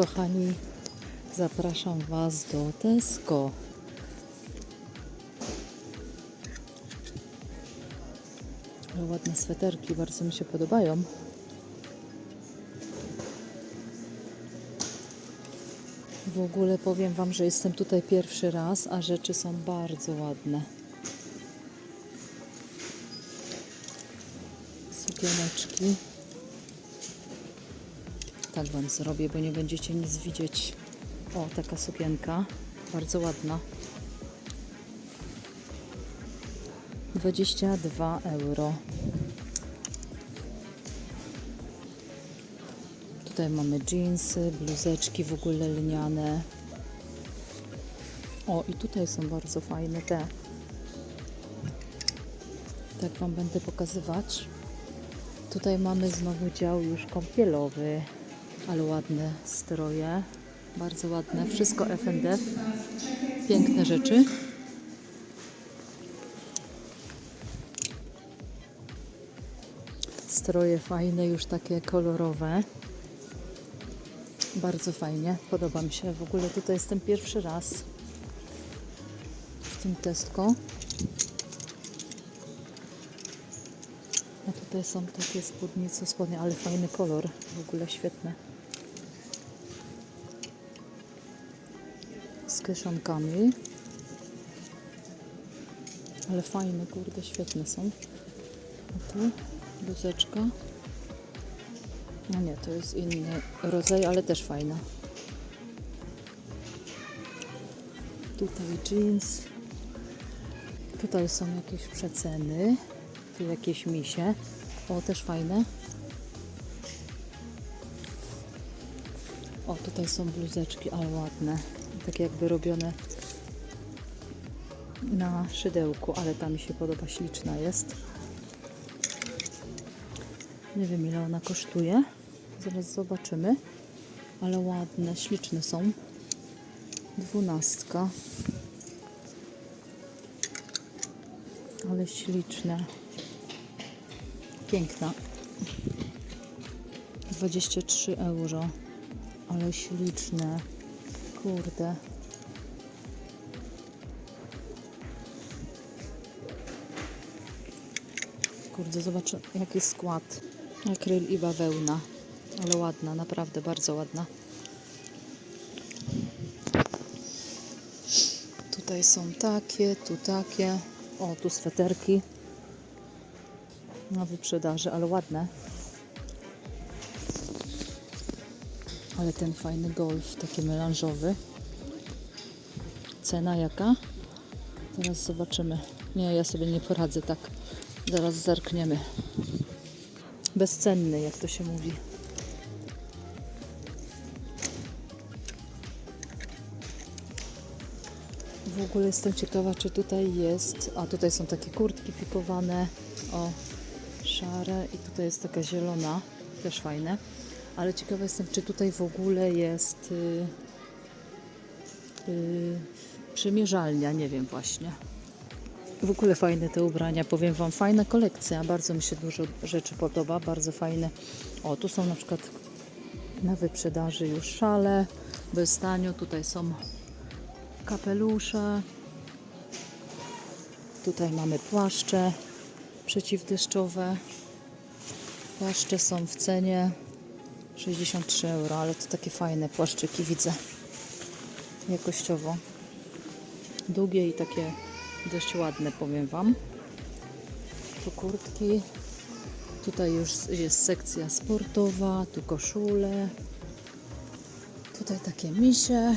Kochani, zapraszam Was do Tesco. Ale ładne sweterki, bardzo mi się podobają. W ogóle powiem Wam, że jestem tutaj pierwszy raz, a rzeczy są bardzo ładne. Sukieneczki. Tak Wam zrobię, bo nie będziecie nic widzieć. O, taka sukienka. Bardzo ładna. 22 euro. Tutaj mamy jeansy, bluzeczki w ogóle lniane. O, i tutaj są bardzo fajne te. Tak Wam będę pokazywać. Tutaj mamy znowu dział już kąpielowy, ale ładne stroje. Bardzo ładne. Wszystko F&F. Piękne rzeczy. Stroje fajne, już takie kolorowe. Bardzo fajnie, podoba mi się. W ogóle tutaj jestem pierwszy raz w tym Tesco. A tutaj są takie spódnice, spodnie, ale fajny kolor, w ogóle świetne. Z kieszonkami. Ale fajne, kurde, świetne są. A tu bluzeczka. No nie, to jest inny rodzaj, ale też fajna. Tutaj jeans. Tutaj są jakieś przeceny. Tu jakieś misie. O, też fajne. O, tutaj są bluzeczki, ale ładne. Takie jakby robione na szydełku, ale ta mi się podoba, śliczna jest. Nie wiem ile ona kosztuje. Zaraz zobaczymy. Ale ładne, śliczne są. Dwunastka. Ale śliczne. Piękna. 23 euro. Ale śliczne. Kurde. Kurde, zobacz jaki skład. Akryl i bawełna. Ale ładna, naprawdę bardzo ładna. Tutaj są takie, tu takie. O, tu sweterki. Na wyprzedaży, ale ładne. Ale ten fajny golf, taki melanżowy. Cena jaka? Teraz zobaczymy. Nie, ja sobie nie poradzę tak. Zaraz zerkniemy. Bezcenny, jak to się mówi. W ogóle jestem ciekawa, czy tutaj jest. A tutaj są takie kurtki pikowane. O, szare. I tutaj jest taka zielona. Też fajne. Ale ciekawa jestem, czy tutaj w ogóle jest y, y, przymierzalnia. Nie wiem właśnie. W ogóle fajne te ubrania, powiem Wam, fajna kolekcja, bardzo mi się dużo rzeczy podoba, bardzo fajne. O, tu są na przykład na wyprzedaży już szale, bez tanio, tutaj są kapelusze, tutaj mamy płaszcze przeciwdeszczowe, płaszcze są w cenie 63 euro, ale to takie fajne płaszczyki widzę, jakościowo, długie i takie dość ładne, powiem Wam. Tu kurtki. Tutaj już jest sekcja sportowa, tu koszule. Tutaj takie misie.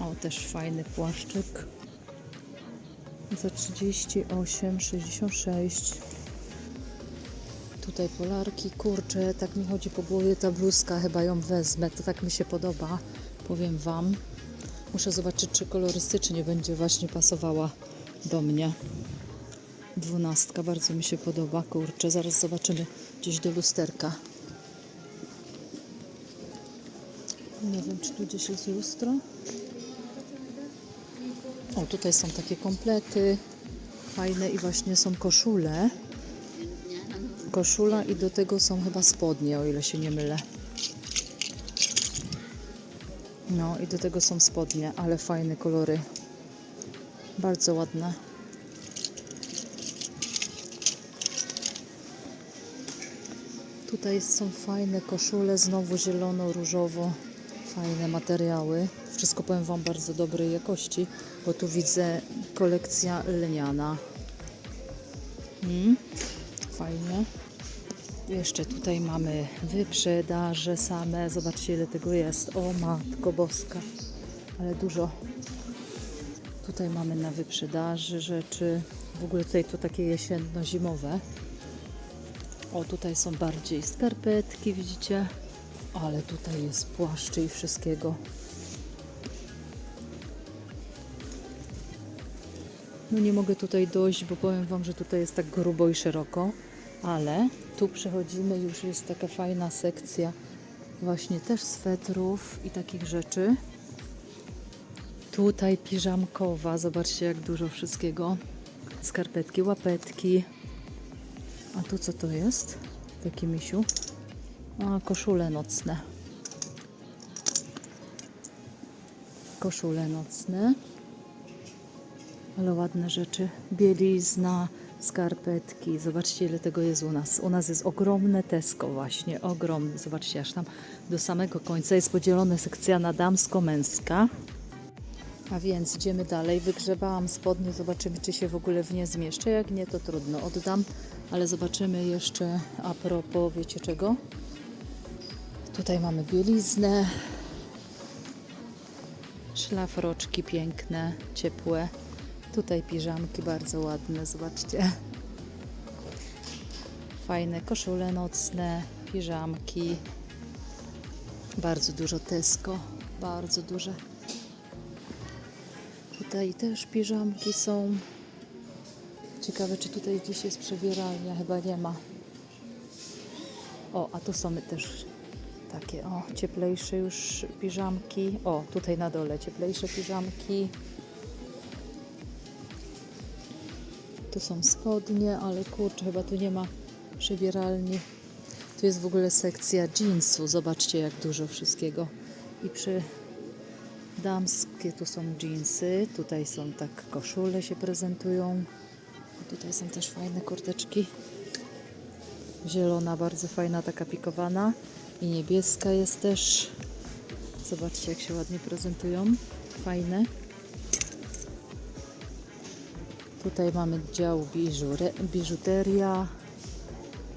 O, też fajny płaszczyk. Za 38,66. Tutaj polarki, kurczę, tak mi chodzi po głowie ta bluzka, chyba ją wezmę, to tak mi się podoba, powiem Wam. Muszę zobaczyć, czy kolorystycznie będzie właśnie pasowała do mnie. Dwunastka bardzo mi się podoba. Kurczę, zaraz zobaczymy gdzieś do lusterka. Nie wiem, czy tu gdzieś jest lustro. O, tutaj są takie komplety fajne i właśnie są koszule. Koszula i do tego są chyba spodnie, o ile się nie mylę. No i do tego są spodnie, ale fajne kolory. Bardzo ładne. Tutaj są fajne koszule, znowu zielono-różowo. Fajne materiały. Wszystko powiem Wam bardzo dobrej jakości, bo tu widzę kolekcja lniana. Mm, fajnie. Jeszcze tutaj mamy wyprzedaże same. Zobaczcie ile tego jest. O matko boska. Ale dużo. Tutaj mamy na wyprzedaży rzeczy. W ogóle tutaj to takie jesienno-zimowe. O, tutaj są bardziej skarpetki, widzicie? Ale tutaj jest płaszczy i wszystkiego. No nie mogę tutaj dojść, bo powiem Wam, że tutaj jest tak grubo i szeroko, ale tu przechodzimy, już jest taka fajna sekcja właśnie też swetrów i takich rzeczy. Tutaj piżamkowa, zobaczcie jak dużo wszystkiego. Skarpetki, łapetki. A tu co to jest? Taki misiu. A, koszule nocne. Koszule nocne. Ale ładne rzeczy. Bielizna, skarpetki. Zobaczcie, ile tego jest u nas. U nas jest ogromne Tesco właśnie. Ogromne. Zobaczcie, aż tam do samego końca jest podzielona sekcja na damsko-męska. A więc idziemy dalej. Wygrzebałam spodnie, zobaczymy, czy się w ogóle w nie zmieszczę. Jak nie, to trudno, oddam. Ale zobaczymy jeszcze a propos, wiecie czego? Tutaj mamy bieliznę. Szlafroczki piękne, ciepłe. Tutaj piżamki bardzo ładne, zobaczcie. Fajne koszule nocne, piżamki. Bardzo dużo Tesco, bardzo duże. Tutaj też piżamki są. Ciekawe, czy tutaj gdzieś jest przebieralnia. Chyba nie ma. O, a tu są też takie, o, cieplejsze już piżamki. O, tutaj na dole cieplejsze piżamki. Tu są spodnie, ale kurczę, chyba tu nie ma przebieralni. Tu jest w ogóle sekcja jeansu. Zobaczcie, jak dużo wszystkiego. I przy damskie tu są jeansy. Tutaj są tak koszule się prezentują. Tutaj są też fajne kurteczki. Zielona, bardzo fajna, taka pikowana. I niebieska jest też. Zobaczcie, jak się ładnie prezentują. Fajne. Tutaj mamy dział biżure, biżuteria.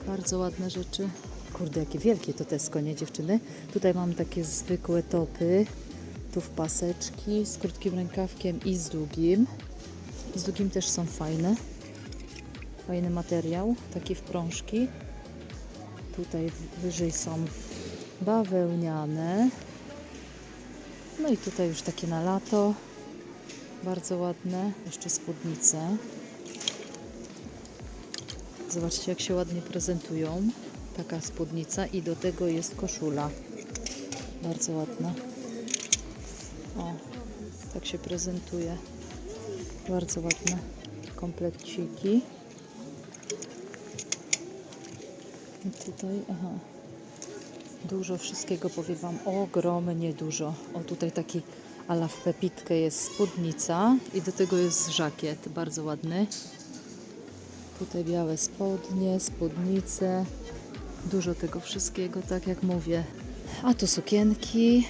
Bardzo ładne rzeczy. Kurde, jakie wielkie to Tesco, nie dziewczyny? Tutaj mam takie zwykłe topy. Tu w paseczki z krótkim rękawkiem i z długim. Z długim też są fajne. Fajny materiał, taki w prążki. Tutaj wyżej są bawełniane. No i tutaj już takie na lato. Bardzo ładne. Jeszcze spódnice. Zobaczcie, jak się ładnie prezentują. Taka spódnica i do tego jest koszula. Bardzo ładna. O, tak się prezentuje. Bardzo ładne kompleciki. I tutaj, aha. Dużo wszystkiego powiem Wam. Ogromnie dużo. O, tutaj taki ala w pepitkę jest spódnica i do tego jest żakiet. Bardzo ładny. Tutaj białe spodnie, spódnice. Dużo tego wszystkiego, tak jak mówię. A tu sukienki.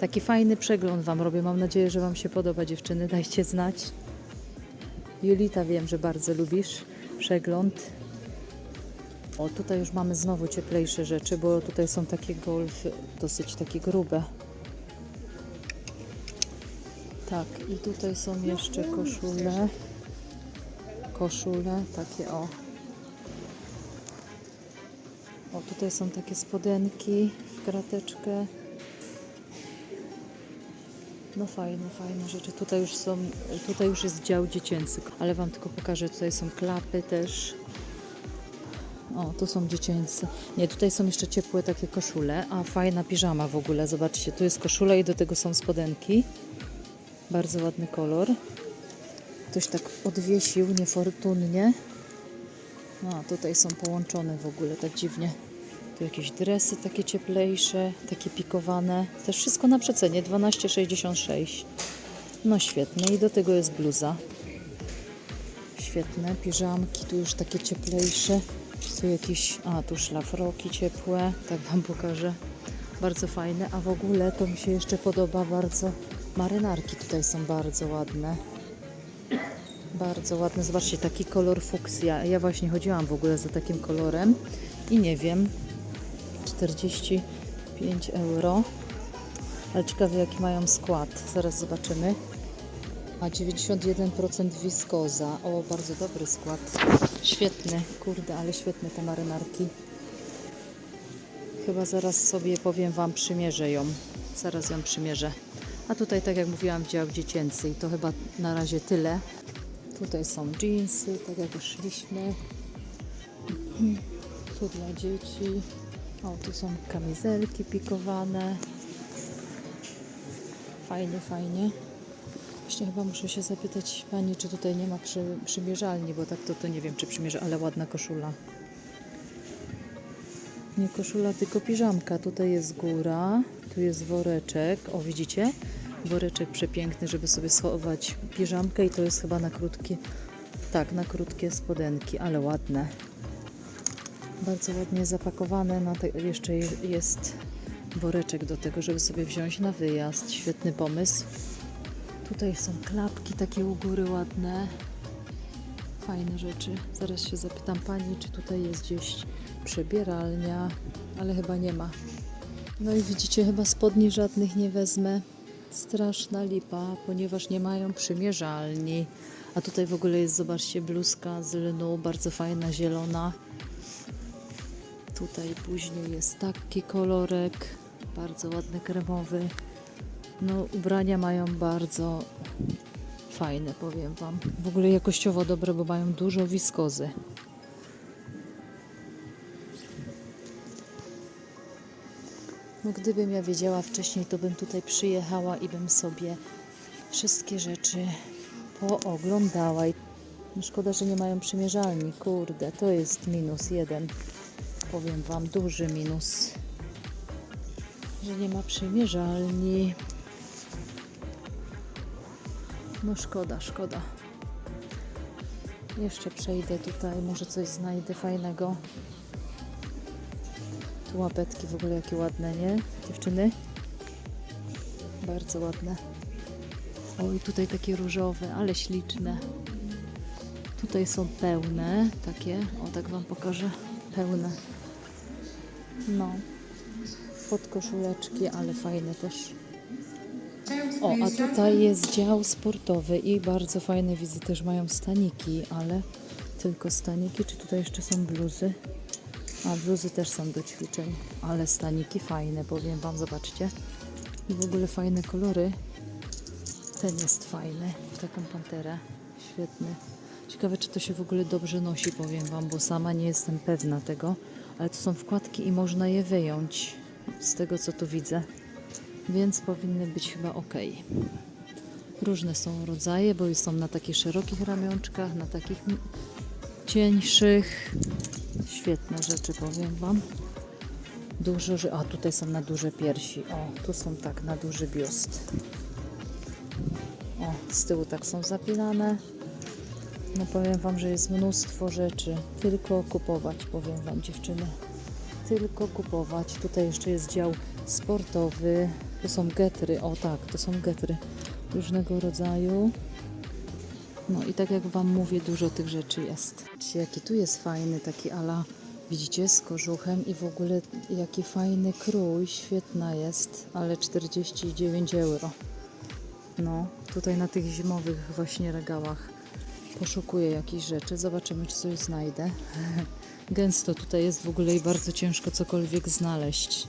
Taki fajny przegląd Wam robię. Mam nadzieję, że Wam się podoba, dziewczyny. Dajcie znać. Julita, wiem, że bardzo lubisz przegląd. O, tutaj już mamy znowu cieplejsze rzeczy, bo tutaj są takie golfy, dosyć takie grube. Tak, i tutaj są jeszcze koszule. Koszule, takie o. O, tutaj są takie spodenki w krateczkę. No fajne, fajne rzeczy. Tutaj już są, tutaj już jest dział dziecięcy, ale Wam tylko pokażę, tutaj są klapy też. O, tu są dziecięce. Nie, tutaj są jeszcze ciepłe takie koszule, a fajna piżama w ogóle. Zobaczcie, tu jest koszula i do tego są spodenki. Bardzo ładny kolor. Ktoś tak odwiesił niefortunnie. A, tutaj są połączone w ogóle, tak dziwnie. Tu jakieś dresy takie cieplejsze, takie pikowane. Też wszystko na przecenie, 12,66. No świetne. I do tego jest bluza. Świetne. Piżamki tu już takie cieplejsze. Tu jakieś, a tu szlafroki ciepłe. Tak Wam pokażę. Bardzo fajne. A w ogóle to mi się jeszcze podoba bardzo. Marynarki tutaj są bardzo ładne. Bardzo ładne. Zobaczcie, taki kolor fuksja. Ja właśnie chodziłam w ogóle za takim kolorem i nie wiem, 45 euro. Ale ciekawe jaki mają skład. Zaraz zobaczymy. A 91% wiskoza. O, bardzo dobry skład. Świetny, kurde, ale świetne te marynarki. Chyba zaraz sobie powiem Wam, przymierzę ją. Zaraz ją przymierzę. A tutaj, tak jak mówiłam, dział dziecięcy i to chyba na razie tyle. Tutaj są jeansy, tak jak już szliśmy. Tu dla dzieci. O, tu są kamizelki pikowane. Fajnie, fajnie. Właśnie chyba muszę się zapytać Pani, czy tutaj nie ma przy, przymierzalni, bo tak to, to nie wiem, czy przymierza, ale ładna koszula. Nie koszula, tylko piżamka. Tutaj jest góra, tu jest woreczek. O, widzicie? Woreczek przepiękny, żeby sobie schować piżamkę i to jest chyba na krótkie, tak, na krótkie spodenki, ale ładne. Bardzo ładnie zapakowane. Na te, jeszcze je- jest woreczek do tego, żeby sobie wziąć na wyjazd. Świetny pomysł. Tutaj są klapki takie u góry ładne. Fajne rzeczy. Zaraz się zapytam pani, czy tutaj jest gdzieś przebieralnia, ale chyba nie ma. No i widzicie, chyba spodni żadnych nie wezmę. Straszna lipa, ponieważ nie mają przymierzalni. A tutaj w ogóle jest, zobaczcie, bluzka z lnu, bardzo fajna, zielona. Tutaj później jest taki kolorek, bardzo ładny, kremowy. No, ubrania mają bardzo fajne, powiem Wam. W ogóle jakościowo dobre, bo mają dużo wiskozy. No, gdybym ja wiedziała wcześniej, to bym tutaj przyjechała i bym sobie wszystkie rzeczy pooglądała. No, szkoda, że nie mają przymierzalni. Kurde, to jest minus jeden. Powiem Wam, duży minus. Że nie ma przymierzalni. No szkoda, szkoda. Jeszcze przejdę tutaj, może coś znajdę fajnego. Łapetki w ogóle jakie ładne, nie? Dziewczyny? Bardzo ładne. Oj, tutaj takie różowe, ale śliczne. Tutaj są pełne, takie, o tak Wam pokażę, pełne. No, podkoszuleczki, ale fajne też. O, a tutaj jest dział sportowy i bardzo fajne widzę też mają staniki, ale tylko staniki, czy tutaj jeszcze są bluzy? A bluzy też są do ćwiczeń, ale staniki fajne, powiem Wam, zobaczcie. I w ogóle fajne kolory. Ten jest fajny, taką panterę, świetny. Ciekawe, czy to się w ogóle dobrze nosi, powiem Wam, bo sama nie jestem pewna tego, ale to są wkładki i można je wyjąć, z tego co tu widzę więc powinny być chyba ok. Różne są rodzaje, bo są na takich szerokich ramionczkach, na takich cieńszych. Świetne rzeczy, powiem Wam. Dużo, że. A tutaj są na duże piersi. O, tu są tak na duży biust. O, z tyłu tak są zapinane. No powiem Wam, że jest mnóstwo rzeczy. Tylko kupować, powiem Wam, dziewczyny tylko kupować. Tutaj jeszcze jest dział sportowy. To są getry. O tak, to są getry różnego rodzaju. No i tak jak Wam mówię, dużo tych rzeczy jest. Jaki tu jest fajny, taki ala, widzicie, z kożuchem i w ogóle jaki fajny krój, świetna jest, ale 49 euro. No, tutaj na tych zimowych właśnie regałach poszukuję jakichś rzeczy. Zobaczymy, czy coś znajdę. Gęsto tutaj jest w ogóle i bardzo ciężko cokolwiek znaleźć.